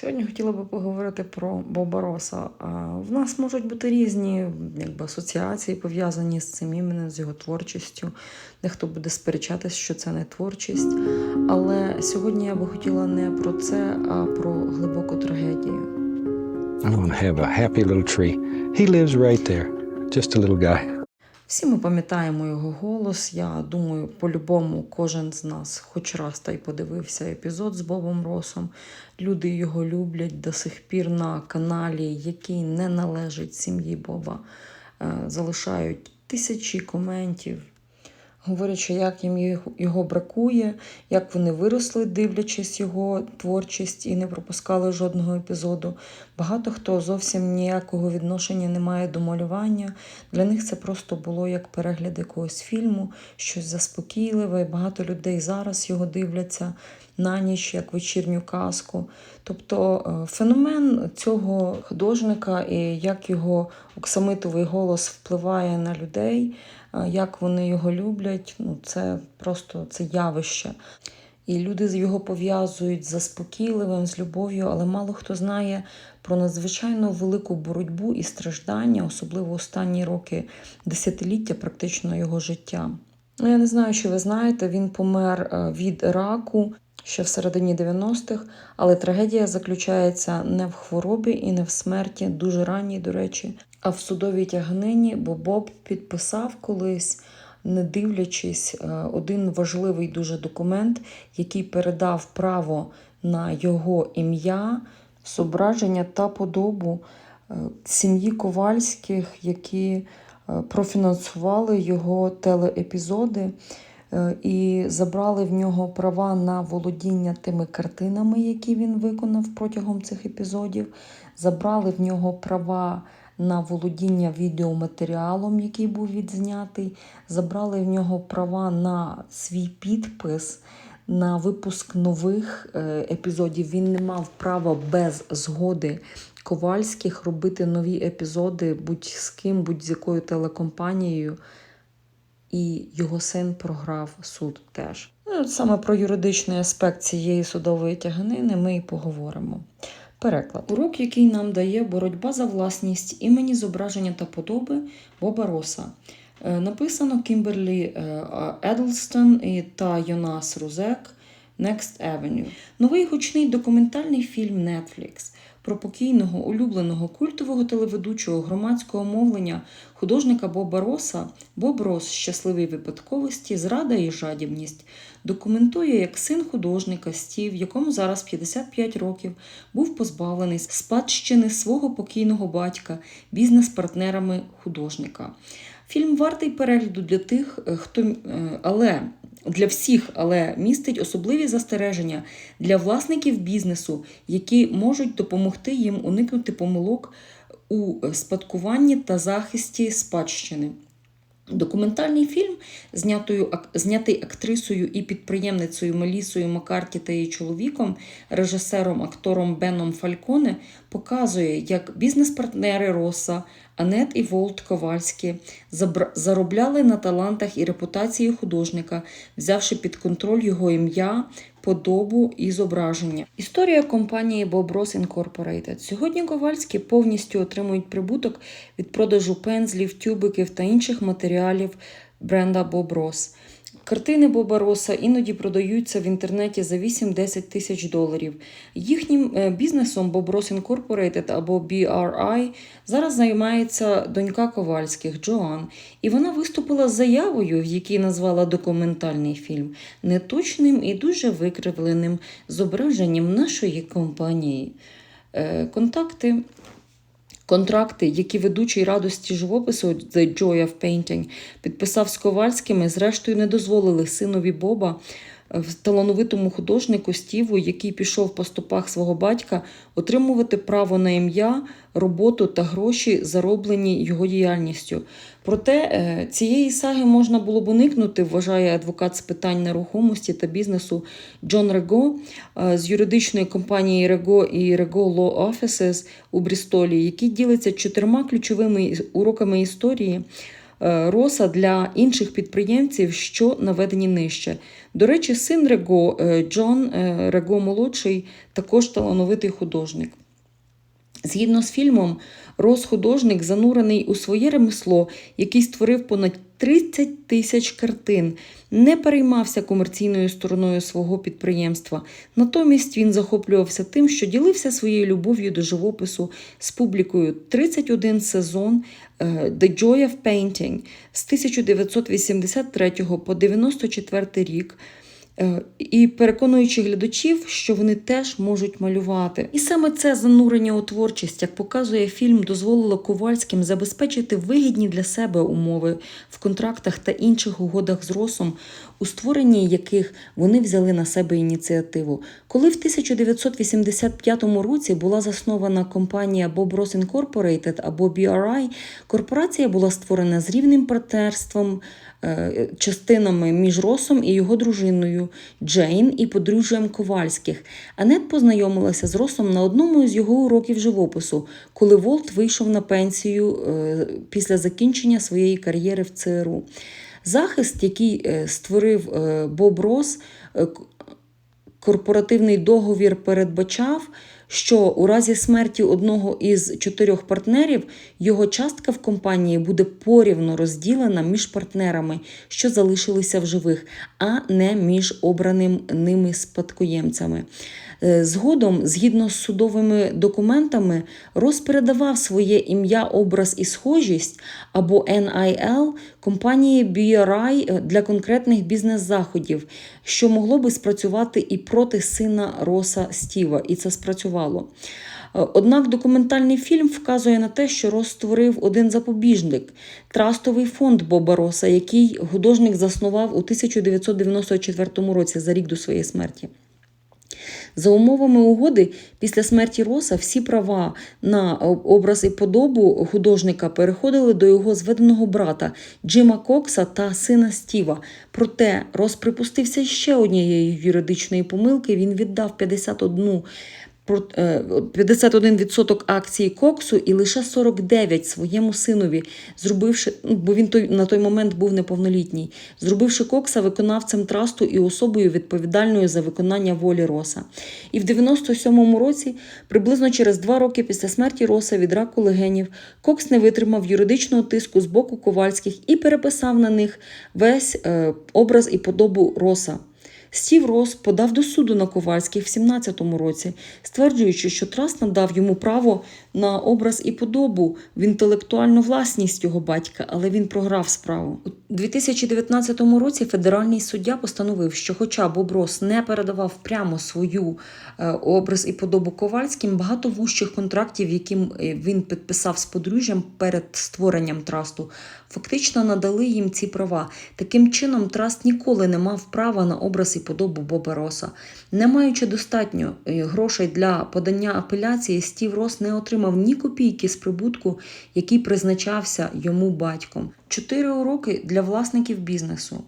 Сьогодні хотіла би поговорити про Боба Роса. А, В нас можуть бути різні якби, асоціації пов'язані з цим іменем, з його творчістю. Дехто буде сперечатись, що це не творчість. Але сьогодні я би хотіла не про це, а про глибоку трагедію. I want have a happy little tree. He lives right there, just a little guy. Всі ми пам'ятаємо його голос. Я думаю, по-любому кожен з нас хоч раз та й подивився епізод з Бобом Росом. Люди його люблять до сих пір на каналі, який не належить сім'ї Боба. Е, Залишають тисячі коментів, говорячи, як їм його- бракує, як вони виросли, дивлячись його творчість і не пропускали жодного епізоду. Багато хто зовсім ніякого відношення не має до малювання. Для них це просто було як перегляд якогось фільму, щось заспокійливе. Багато людей зараз його дивляться на ніч, як вечірню казку. Тобто е, феномен цього художника і як його оксамитовий голос впливає на людей, як вони його люблять, ну це просто це явище. І люди його пов'язують з заспокійливим, з любов'ю, але мало хто знає про надзвичайно велику боротьбу і страждання, особливо останні роки, десятиліття практично його життя. Ну, я не знаю, чи ви знаєте, він помер е, від раку ще в середині 90-х, але трагедія заключається не в хворобі і не в смерті, дуже ранній, до речі, в судовій тягнині, бо Боб підписав колись не дивлячись, е, один важливий дуже документ, який передав право на його ім'я, зображення та подобу е, сім'ї Ковальських, які е, профінансували його телеепізоди і забрали в нього права на володіння тими картинами, які він виконав протягом цих епізодів, забрали в нього права на володіння відеоматеріалом, який був відзнятий, забрали в нього права на свій підпис. На випуск нових е, епізодів він не мав права без згоди Ковальських робити нові епізоди будь з ким, будь з якою телекомпанією. І його син програв суд теж. Ну, саме про юридичний аспект цієї судової тяганини ми і поговоримо. Переклад. Урок, який нам дає боротьба за власність імені зображення та подоби Боба Роса. Е, Написано Кімберлі е, Едлстон та Йонас Рузек Next Avenue. Новий гучний документальний фільм Netflix про покійного улюбленого культового телеведучого громадського мовлення художника Боба Роса Боб Рос щасливій випадковості, зрада і жадібність документує, як син художника Стів, якому зараз 55 років, був позбавлений спадщини свого покійного батька бізнес-партнерами художника. Фільм вартий перегляду для тих, е, хто е, але для всіх, але містить особливі застереження для власників бізнесу, які можуть допомогти їм уникнути помилок у е, спадкуванні та захисті спадщини. Документальний фільм, знятою, знятий актрисою і підприємницею Мелісою Маккарті та її чоловіком, режисером, актором Беном Фальконе, показує, як бізнес-партнери Роса, Анет і Волт Ковальські заробляли на талантах і репутації художника, взявши під контроль його ім'я, подобу і зображення. Історія компанії Bobros Incorporated. Сьогодні Ковальські повністю отримують прибуток від продажу пензлів, тюбиків та інших матеріалів бренда Bob Ross. Картини Боба Роса іноді продаються в інтернеті за 8-10 тисяч доларів. Їхнім е, бізнесом Bob Ross Incorporated або BRI зараз займається донька Ковальських Джоан, і вона виступила з заявою, в якій назвала документальний фільм неточним і дуже викривленим зображенням нашої компанії. Е, Контакти Контракти, які ведучий радості живопису The Joy of Painting підписав з Ковальськими, зрештою не дозволили синові Боба, талановитому художнику Стіву, який пішов по стопах свого батька, отримувати право на ім'я, роботу та гроші, зароблені його діяльністю. Проте е, цієї саги можна було б уникнути, вважає адвокат з питань нерухомості та бізнесу Джон Рего е, з юридичної компанії Рего і Рего Law Offices у Брістолі, який ділиться чотирма ключовими уроками історії. Е, Роса для інших підприємців, що наведені нижче. До речі, син Рего, е, Джон е, Рего молодший, також талановитий художник. Згідно з фільмом, Рос художник занурений у своє ремесло, який створив понад 30 тисяч картин, не переймався комерційною стороною свого підприємства. Натомість він захоплювався тим, що ділився своєю любов'ю до живопису з публікою 31 сезон е, The Joy of Painting з 1983 по 94 рік. Е, І переконуючи глядачів, що вони теж можуть малювати. І саме це занурення у творчість, як показує фільм, дозволило Ковальським забезпечити вигідні для себе умови в контрактах та інших угодах з Росом, у створенні яких вони взяли на себе ініціативу. Коли в 1985 році була заснована компанія Bob Ross Incorporated або BRI, корпорація була створена з рівним партнерством частинами між Росом і його дружиною Джейн і подружжям Ковальських. Анет познайомилася з Росом на одному із його уроків живопису, коли Волт вийшов на пенсію е, після закінчення своєї кар'єри в ЦРУ. Захист, який е, створив е, Боб Рос, е, корпоративний договір передбачав, що у разі смерті одного із чотирьох партнерів його частка в компанії буде порівно розділена між партнерами, що залишилися в живих, а не між обраним ними спадкоємцями. Е, Згодом, згідно з судовими документами, Рос передавав своє ім'я, образ і схожість або NIL компанії BRI для конкретних бізнес-заходів, що могло би спрацювати і проти сина Роса Стіва, і це спрацювало. Е, Однак документальний фільм вказує на те, що Рос створив один запобіжник трастовий фонд Боба Роса, який художник заснував у 1994 році за рік до своєї смерті. За умовами угоди, після смерті Роса всі права на образ і подобу художника переходили до його зведеного брата Джима Кокса та сина Стіва. Проте Рос припустився ще однієї юридичної помилки. Він віддав 51 про- е, 51% акцій Коксу і лише 49 своєму синові, зробивши, ну, бо він той, на той момент був неповнолітній, зробивши Кокса виконавцем трасту і особою відповідальною за виконання волі Роса. І в 97-му році, приблизно через два роки після смерті Роса від раку легенів, Кокс не витримав юридичного тиску з боку Ковальських і переписав на них весь е, образ і подобу Роса. Стів Рос подав до суду на Ковальських в 17-му році, стверджуючи, що Траст надав йому право на образ і подобу в інтелектуальну власність його батька, але він програв справу. У 2019 році федеральний суддя постановив, що, хоча Боб Рос не передавав прямо свою е, образ і подобу Ковальським, багато вущих контрактів, яким е, він підписав з подружжям перед створенням трасту, фактично надали їм ці права. Таким чином, траст ніколи не мав права на образ і подобу Боба Роса. Не маючи достатньо е, грошей для подання апеляції, Стів Рос не отримав ні копійки з прибутку, який призначався йому батьком. Чотири уроки для власників бізнесу.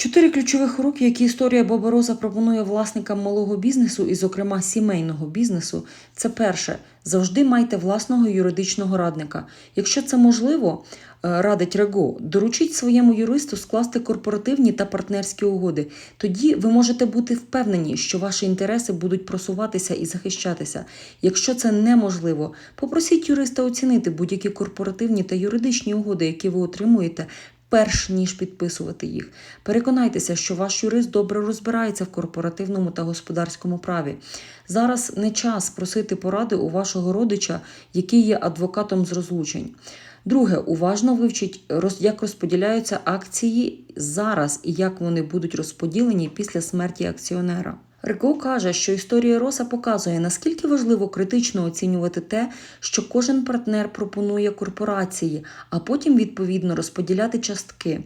Чотири ключових уроки, які історія Боба Роза пропонує власникам малого бізнесу і, зокрема, сімейного бізнесу, це перше. Завжди майте власного юридичного радника. Якщо це можливо, е, радить Рего, доручіть своєму юристу скласти корпоративні та партнерські угоди. Тоді ви можете бути впевнені, що ваші інтереси будуть просуватися і захищатися. Якщо це неможливо, попросіть юриста оцінити будь-які корпоративні та юридичні угоди, які ви отримуєте перш ніж підписувати їх. Переконайтеся, що ваш юрист добре розбирається в корпоративному та господарському праві. Зараз не час просити поради у вашого родича, який є адвокатом з розлучень. Друге, уважно вивчіть, як розподіляються акції зараз і як вони будуть розподілені після смерті акціонера. Рико каже, що історія Роса показує, наскільки важливо критично оцінювати те, що кожен партнер пропонує корпорації, а потім відповідно розподіляти частки.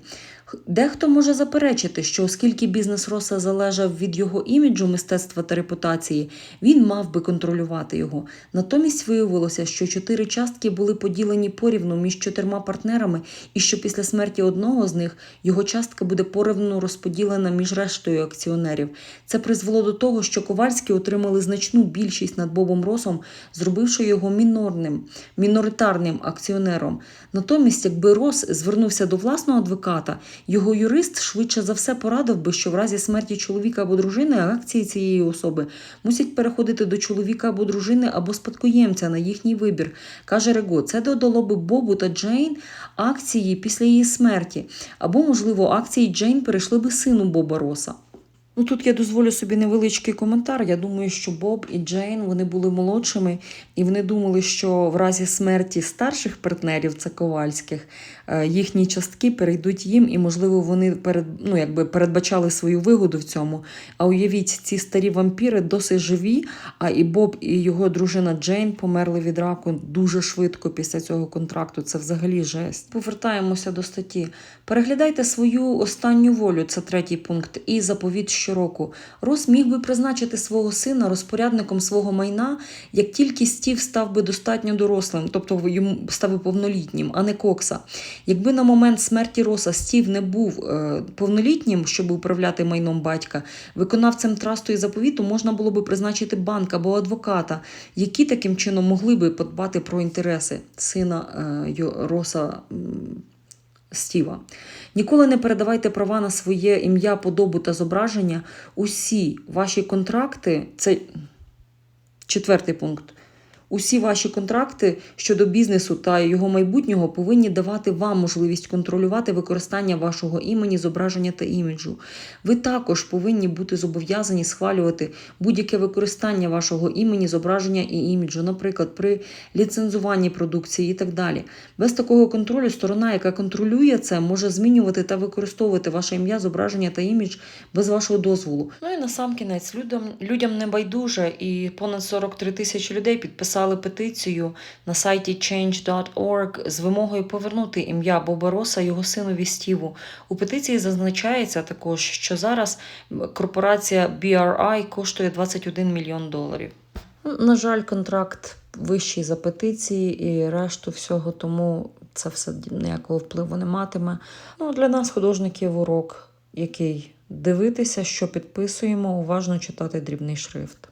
Дехто може заперечити, що оскільки бізнес Роса залежав від його іміджу, мистецтва та репутації, він мав би контролювати його. Натомість виявилося, що чотири частки були поділені порівну між чотирма партнерами, і що після смерті одного з них його частка буде порівну розподілена між рештою акціонерів. Це призвело до того, що Ковальські отримали значну більшість над Бобом Росом, зробивши його мінорним, міноритарним акціонером. Натомість, якби Рос звернувся до власного адвоката, його юрист швидше за все порадив би, що в разі смерті чоловіка або дружини акції цієї особи мусять переходити до чоловіка або дружини або спадкоємця на їхній вибір. Каже Рего, це додало би Бобу та Джейн акції після її смерті, або, можливо, акції Джейн перейшли би сину Боба Роса. Ну тут я дозволю собі невеличкий коментар. Я думаю, що Боб і Джейн вони були молодшими, і вони думали, що в разі смерті старших партнерів, це ковальських, е, їхні частки перейдуть їм, і, можливо, вони перед, ну, якби передбачали свою вигоду в цьому. А уявіть, ці старі вампіри досить живі, а і Боб, і його дружина Джейн померли від раку дуже швидко після цього контракту. Це взагалі жесть. Повертаємося до статті. Переглядайте свою останню волю, це третій пункт, і заповіт щороку. Рос міг би призначити свого сина розпорядником свого майна, як тільки Стів став би достатньо дорослим, тобто йому став би повнолітнім, а не Кокса. Якби на момент смерті Роса Стів не був е, повнолітнім, щоб управляти майном батька, виконавцем трасту і заповіту можна було би призначити банк або адвоката, які таким чином могли би подбати про інтереси сина е, Роса. Стіва. Ніколи не передавайте права на своє ім'я, подобу та зображення. Усі ваші контракти, це четвертий пункт. Усі ваші контракти щодо бізнесу та його майбутнього повинні давати вам можливість контролювати використання вашого імені, зображення та іміджу. Ви також повинні бути зобов'язані схвалювати будь-яке використання вашого імені, зображення і іміджу, наприклад, при ліцензуванні продукції і так далі. Без такого контролю сторона, яка контролює це, може змінювати та використовувати ваше ім'я, зображення та імідж без вашого дозволу. Ну і на сам кінець людям, людям не байдуже, і понад 43 тисячі людей підписали петицію на сайті change.org з вимогою повернути ім'я Боба Роса його синові Стіву. У петиції зазначається також, що зараз корпорація BRI коштує 21 мільйон доларів. На жаль, контракт вищий за петиції і решту всього, тому це все ніякого впливу не матиме. Ну, для нас, художників, урок, який дивитися, що підписуємо, уважно читати дрібний шрифт.